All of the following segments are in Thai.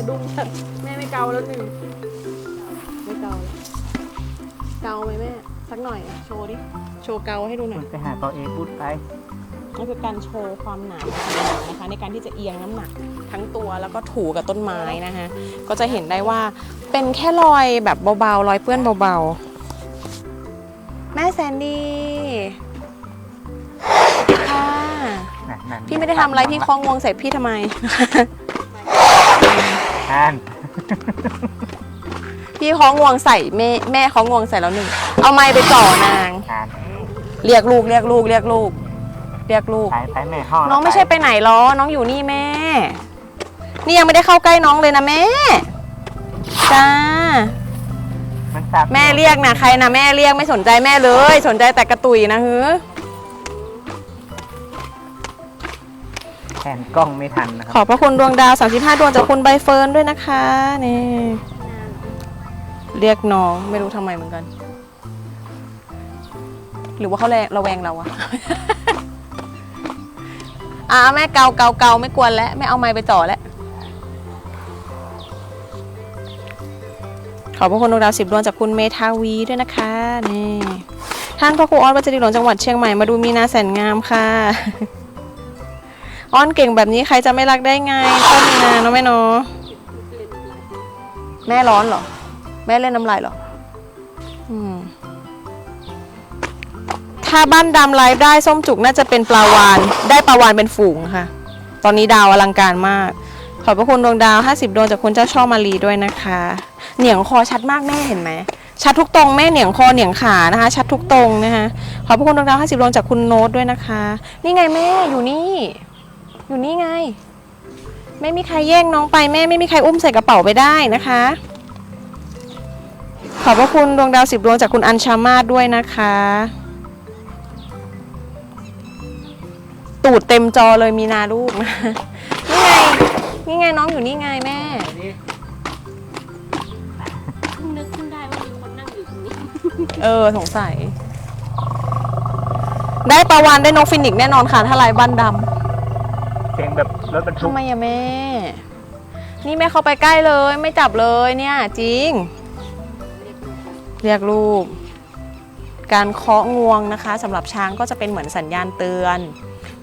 ะดุ้งฉันแม่ไม่เกาแล้วหนึ่งไม่เกาแล้วเกาไหมแม่ สักหน่อยอะโชว์ดิ โชว์เกาให้ดูหน่อย ไปหาตัวเองพูดไปนี่คือการโชว์ความหนาของหนังนะคะ ในการที่จะเอียงน้ำหนักทั้งตัวแล้วก็ถูกับต้นไม้นะคะก็จะเห็นได้ว่าเป็นแค่รอยแบบเบาๆรอยเปื้อนเบาๆ แม่แซนดี้ค่ะนั่นนั่นพี่ไม่ได้ทำอะไรพี่คล้องงวงใส่พี่ทำไม อ่านพี่คล้องงวงใส่แม่แม่คล้องงวงใส่แล้วหนึ่ง เอาไม้ไปจ่อนาง อ่านเรียกลูกเรียกลูกเรียกลูก เรียกลูก ไปไปแม่ห้องน้องไม่ใช่ไปไหนหรอน้องอยู่นี่แม่ นี่ยังไม่ได้เข้าใกล้น้องเลยนะแม่ จ้ามันสับแม่เรียกนะใครนะแม่เรียกไม่สนใจแม่เลย สนใจแต่กระตุยนะฮือ แทนกล้องไม่ทันนะคขรับอบพระคุณดวงดาว 35 ดวงจากคุณใบเฟิร์นด้วยนะคะนี่เรียกน้องไม่รู้ทำไมเหมือนกัน หรือว่าเขาแลระแวงเราอะ อ่าแม่เกาเกาเกาไม่กวนแล้วไม่เอาไม้ไปจ่อแล้วขอบพระคุณดวงดาวสิบดวงจากคุณเมทาวีด้วยนะคะนี่ท่านพระครูออสวัชริหลวงจังหวัดเชียงใหม่มาดูมีนาแสนงามค่ะ อ้อนเก่งแบบนี้ใครจะไม่รักได้ไงต้นมีนาเนาะแม่เนาะแม่ร้อนเหรอ แม่เล่นน้ำลายเหรออืมถ้าบ้านดำไลฟ์ได้ส้มจุกน่าจะเป็นปลาวานได้ปลาวานเป็นฝูงค่ะ ตอนนี้ดาวอลังการมาก ขอบพระคุณดวงดาว 50ดวงจากคุณเจ้าช่อมารีด้วยนะคะ เหนียงคอชัดมากแม่เห็นไหมชัดทุกตรงแม่เหนียงคอเหนียงขานะคะ ชัดทุกตรงนะคะขอบพระคุณดวงดาว 50ดวงจากคุณโน้ตด้วยนะคะ นี่ไงแม่อยู่นี่ อยู่นี่ไง ไม่มีใครแย่งน้องไปแม่ไม่มีใครอุ้มใส่กระเป๋าไปได้นะคะ ขอบพระคุณดวงดาวสิบดวงจากคุณอัญชามาศด้วยนะคะ ตูดเต็มจอเลยมีนาลูกนะนี่ไง นี่ไงน้องอยู่นี่ไงแม่เพิ่งนึกขึ้นได้ว่ามีคนนั่งอยู่ตรงนี้ เออสงสัย ได้ปลาวานได้นกฟินิกซ์แน่นอนค่ะถ้าลายบ้านดำเสียงแบบรถบรรทุกทำไมอะแม่ นี่แม่เข้าไปใกล้เลย ไม่จับเลยเนี่ย จริง เรียกลูก การเคาะงวงนะคะสำหรับช้างก็จะเป็นเหมือนสัญญาณเตือน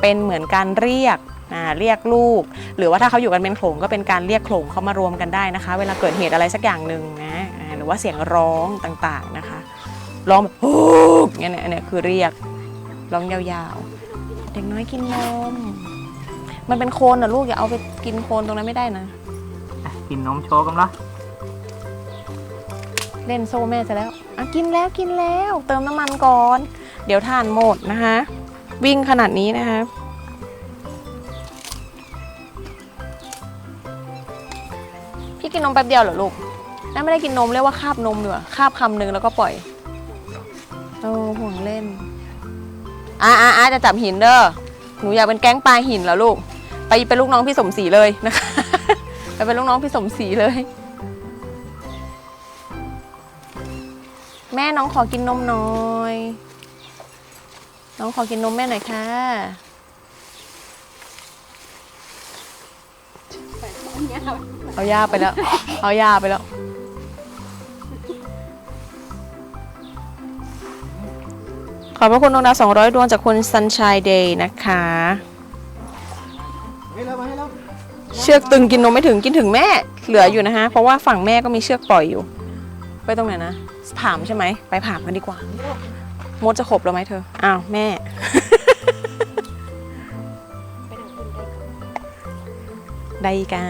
เป็นเหมือนการเรียกอ่าเรียกลูก หรือว่าถ้าเขาอยู่กันเป็นโขลงก็เป็นการเรียกโขลงเขามารวมกันได้นะคะ เวลาเกิดเหตุอะไรสักอย่างหนึ่งนะอ่าหรือว่าเสียงร้องต่างๆนะคะ ร้องแบบฮูกเนี่ยเนี่ยเนี่ยคือเรียกร้องยาวๆ เด็กน้อยกินนม มันเป็นโคนนะลูกอย่าเอาไปกินโคนตรงนั้นไม่ได้นะ อะกินนมโชว์กันเหรอเล่นโซ่แม่จะแล้วอะกินแล้วกินแล้ว เติมน้ำมันก่อน เดี๋ยวทานหมดนะคะ วิ่งขนาดนี้นะคะ พี่กินนมแป๊บเดียวเหรอลูกแม่ไม่ได้กินนมเรียกว่าคาบนมดีกว่าคาบคำหนึ่งแล้วก็ปล่อยโอ้ห่วงเล่นอะอะอะจะจับหินเด้อหนูอยากเป็นแก๊งปลาหินเหรอลูก ไปเป็นลูกน้องพี่สมศรีเลยนะคะไปเป็นลูกน้องพี่สมศรีเลย แม่น้องขอกินนมหน่อย น้องขอกินนมแม่หน่อยค่ะเอายาไปแล้ว เอายาไปแล้ว ขอบพระคุณดวงดาว200 ดวงจากคุณ Sunshine Day นะคะ เชือกตึงกินนมไม่ถึงกินถึงแม่ เหลืออยู่นะคะเพราะว่าฝั่งแม่ก็มีเชือกปล่อยอยู่ ไปตรงไหนนะผามใช่ไหมไปผามกันดีกว่า มดจะขบเราไหมเธอ อ้าวแม่ ได้กา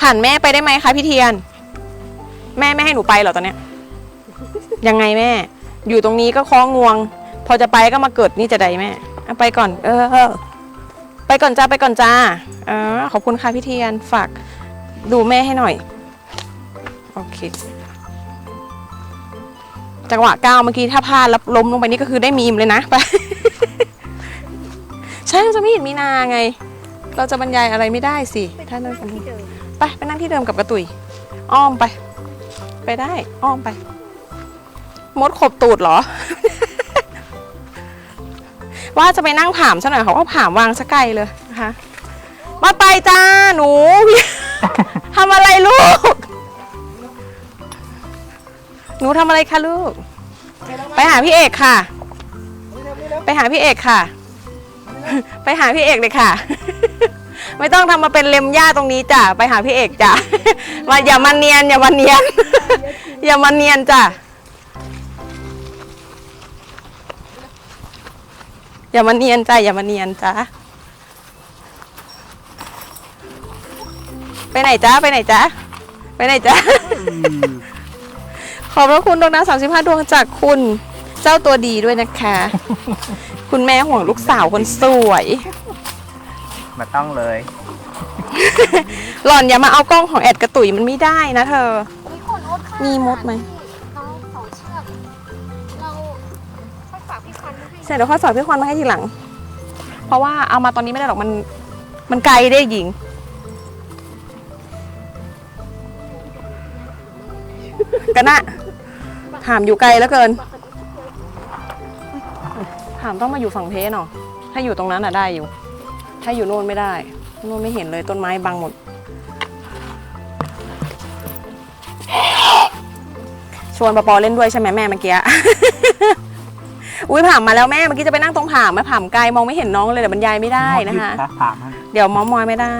ผ่านแม่ไปได้ไหมคะพี่เทียน แม่ไม่ให้หนูไปเหรอตอนเนี้ย ยังไงแม่ อยู่ตรงนี้ก็คล้องงวง พอจะไปก็มาเกิดนี่จะใดแม่เอาไปก่อน เออเออ ไปก่อนจ้าไปก่อนจ้าอ่าขอบคุณค่ะพี่เทียนฝากดูแม่ให้หน่อย โอเค จังหวะก้าวเมื่อกี้ถ้าพลาดแล้วล้มลงไปนี่ก็คือได้มีมเลยนะไปใช่เราจะไม่เห็นมีนาไง เราจะบรรยายอะไรไม่ได้สิถ้านั่งกันที่ไปไปนั่งที่เดิมกับกระตุยอ้อมไป ไปได้ อ้อมไป มดขบตูดเหรอ ว่าจะไปนั่งผามซะหน่อยเขาก็ผามวางซะไกลเลยนะคะมาไปจ้าหนู ทำอะไรลูก หนูทำอะไรคะลูก ไปหาพี่เอกค่ะ ไปหาพี่เอกค่ะ ไปหาพี่เอกเลยค่ะ ไม่ต้องทำมาเป็นเล็มหญ้าตรงนี้จ้ะไปหาพี่เอกจ้ะมาอย่ามาเนียนอย่ามาเนียน อย่ามาเนียนจ้ะ อย่ามาเนียนจ้ะอย่ามาเนียนจ้ะไปไหนจ้าไปไหนจ้าไปไหนจ้าขอบพระคุณดวงดาวสามสิบห้าดวงจากคุณ เจ้าตัวดีด้วยนะคะ คุณแม่ห่วงลูกสาวคนสวย มาต้องเลย หล่อนอย่ามาเอากล้องของแอดกระตุยมันไม่ได้นะเธอ มีคนอดค่ะมีมดไหม ช่เดี๋ยวค่อยฝากพี่ควันมาให้ทีหลัง เพราะว่าเอามาตอนนี้ไม่ได้หรอกมัน มันไกลได้หญิง กันนะถามอยู่ไกลแล้วเกิน ถามต้องมาอยู่ฝั่งเพเนาะถ้าอยู่ตรงนั้นอะได้อยู่ ถ้าอยู่โน่นไม่ได้โน่นไม่เห็นเลยต้นไม้บังหมด ชวนปอปอเล่นด้วยใช่ไหมแม่เมื่อกี้ อุ้ยผ่ามมาแล้วแม่เมื่อกี้จะไปนั่งตรงผ่ามไม่ผ่ามไกลมองไม่เห็นน้องเลยเดี๋ยวบรรยายไม่ได้นะคะหมดยุถามมันเดี๋ยวมอมมอยไม่ได้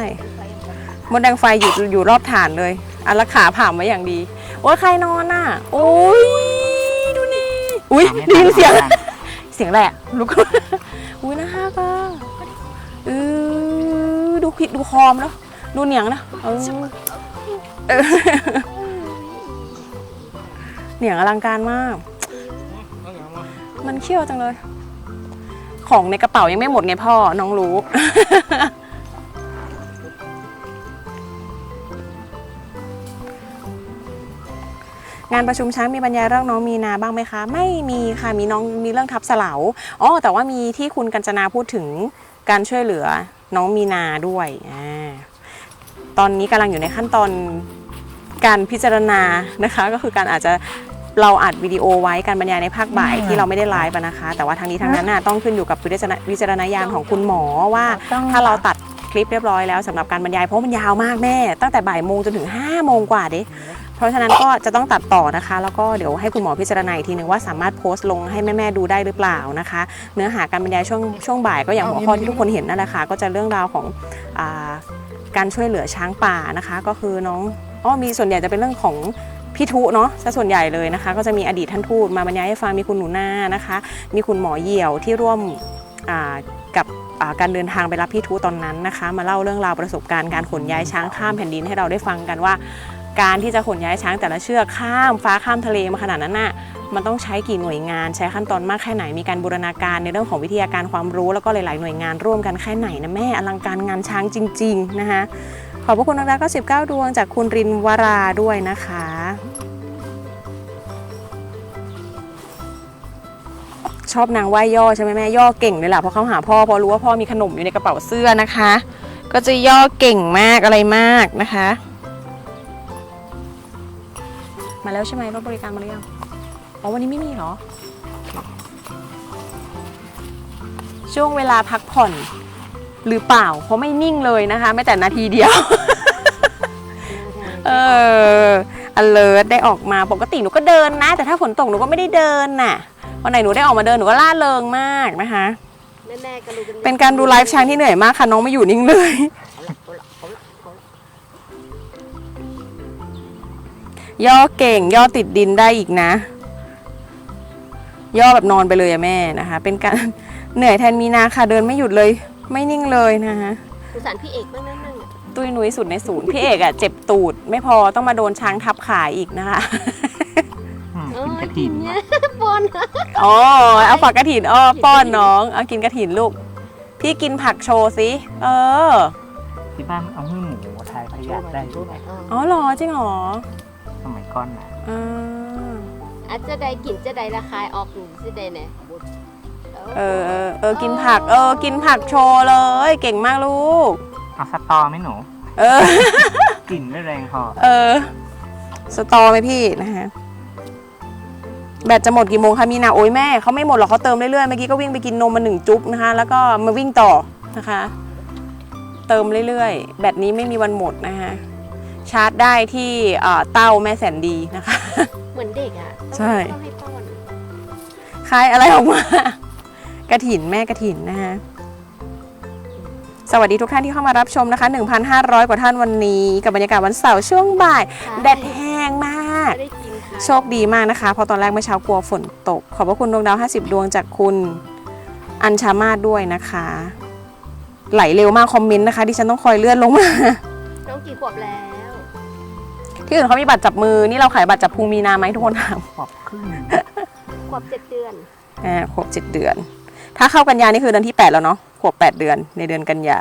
มดแดงไฟอยู่อยู่รอบฐานเลยอันละขาผ่ามไว้อย่างดี โอ้ยใครนอนน่ะโอ้ยดูนี่อุ้ยถามไม่ได้ยินเสียงถามเสียงแหละลุกขึ้นมาอุ้ยน่าฮักอะเออดูผิดดูคอมแล้วดูเหนียงนะเออเออเหนียงอลังการมาก มันเขี้ยวจังเลย ของในกระเป๋ายังไม่หมดไงพ่อ น้องรู้ งานประชุมช้างมีบรรยายเรื่องน้องมีนาบ้างไหมคะ ไม่มีค่ะมีน้องมีเรื่องทับสลาอ๋อแต่ว่ามีที่คุณกัญจนาพูดถึงการช่วยเหลือน้องมีนาด้วยอ่าตอนนี้กำลังอยู่ในขั้นตอนการพิจารณานะคะ ก็คือการอาจจะ เราอัดวิดีโอไว้การบรรยายในภาคบ่ายที่เราไม่ได้ไลฟ์อะนะคะ แต่ว่าทางนี้ทางนั้นน่ะต้องขึ้นอยู่กับวิจารณวิจารณญาณของคุณหมอว่าถ้าเราตัดคลิปเรียบร้อยแล้วสำหรับการบรรยายเพราะมันยาวมากแม่ ตั้งแต่บ่ายโมงจนถึง5้าโมงกว่าเด้เพราะฉะนั้นก็จะต้องตัดต่อนะคะ แล้วก็เดี๋ยวให้คุณหมอพิจารณาอีกทีหนึ่งว่าสามารถโพสต์ลงให้แม่ๆดูได้หรือเปล่านะคะ เนื้อหาการบรรยายช่วงช่วงบ่ายก็อย่างหัวข้อที่ทุกคนเห็นนั่นแหละค่ะก็จะเรื่องราวของอาการช่วยเหลือช้างป่านะคะ ก็คือน้องอ๋อมีส่วนใหญ่จะเป็นเรื่องของ พี่ทุเนาะซะส่วนใหญ่เลยนะคะ ก็จะมีอดีตท่านทูตมาบรรยายให้ฟังมีคุณหนูนานะคะ มีคุณหมอเหี่ยวที่ร่วมกับการเดินทางไปรับพี่ทุตอนนั้นนะคะ มาเล่าเรื่องราวประสบการณ์การขนย้ายช้างข้ามแผ่นดินให้เราได้ฟังกันว่า การที่จะขนย้ายช้างแต่ละเชือกข้ามฟ้าข้ามทะเลมาขนาดนั้นน่ะมันต้องใช้กี่หน่วยงานใช้ขั้นตอนมากแค่ไหนมีการบูรณาการในเรื่องของวิทยาการความรู้แล้วก็หลาย ๆ หน่วยงานร่วมกันแค่ไหนนะแม่อลังการงานช้างจริง ๆ นะคะขอบพระคุณนักดาก็19 ดวงจากคุณรินวราด้วยนะคะ ชอบนางว่ายย่อใช่ไหมแม่ย่อเก่งเลยล่ะเพราะเขาหาพ่อพอรู้ว่าพ่อมีขนมอยู่ในกระเป๋าเสื้อนะคะ ก็จะย่อเก่งมากอะไรมากนะคะ มาแล้วใช่ไหมรถบริการมาหรือยังอ๋อวันนี้ไม่มีเหรอ ช่วงเวลาพักผ่อนหรือเปล่า เพราะไม่นิ่งเลยนะคะไม่แต่นาทีเดียว เออ alert ได้ออกมาปกติหนูก็เดินนะ แต่ถ้าฝนตกหนูก็ไม่ได้เดินน่ะ วันไหนหนูได้ออกมาเดินหนูก็ล่าเริงมากนะคะ แม่ๆก็รู้กันเป็นการดูไลฟ์ช้างที่เหนื่อยมากค่ะน้องไม่อยู่นิ่งเลยย่อเก่งย่อติดดินได้อีกนะ ย่อแบบนอนไปเลยอะแม่นะคะ เป็นการ เหนื่อยแทนมีนาค่ะเดินไม่หยุดเลย ไม่นิ่งเลยนะคะสงสารพี่เอกบ้างนั่นนั่งตุ้ยนุ้ยสุดในศูนย์พี่เอกอะเจ็บตูด ไม่พอต้องมาโดนช้างทับขาอีกนะคะอืม เอกินอกระกิถินนเนี่ยปนอ๋อเอาฝักกระถินอ้อป้อนน้องเอากินกระถินลูก พี่กินผักโชว์สิเออที่บ้านเอาหื้อหมูไทยพยัดได้อยู่ไหมอ๋อเหรอจริงเหรอสมัยก่อนนะอ่าอาจจะได้กินจะได้ระคายออกหนูสิได้เนี่ยเออเออเออกินผัก เออ กินผักโชว์เลย เก่งมากลูก เอาสตอไหมหนูเออ กลิ่นไม่แรงพอเออ สตอไหมพี่นะฮะ แบตจะหมดกี่โมงคะมีนาโอ้ยแม่เขาไม่หมดหรอกเขาเติมเรื่อยๆเมื่อกี้ก็วิ่งไปกินนมมาหนึ่งจุ๊บนะคะ แล้วก็มาวิ่งต่อนะคะ เติมเรื่อยๆ แบตนี้ไม่มีวันหมดนะคะชาร์จได้ที่เอ่อเต้าแม่แสนดีนะคะ เหมือนเด็กอะต้องใช่ต้องให้ป้อนคลายอะไรออกมากระถินแม่กระถินนะคะสวัสดีทุกท่านที่เข้ามารับชมนะคะ 1,500 กว่าท่านวันนี้ กับบรรยากาศวันเสาร์ช่วงบ่าย แดดแห้งมากไม่ได้กินค่ะ โชคดีมากนะคะ เพราะตอนแรกเมื่อเช้ากลัวฝนตก ขอบพระคุณดวงดาว 50 ดวงจากคุณอัญชามาศด้วยนะคะ ไหลเร็วมากคอมเมนต์นะคะดิฉันต้องคอยเลื่อนลงมา น้องกี่ขวบแล้ว ที่อื่นเขามีบัตรจับมือ นี่เราขายบัตรจับพุงมีนาไหมทุกคนถามขอบครึ่งขวบเจ็ดเดือนอ่าขวบเจ็ดเดือน ถ้าเข้ากันยานี่คือเดือนที่8แล้วเนาะขวบ8เดือนในเดือนกันยา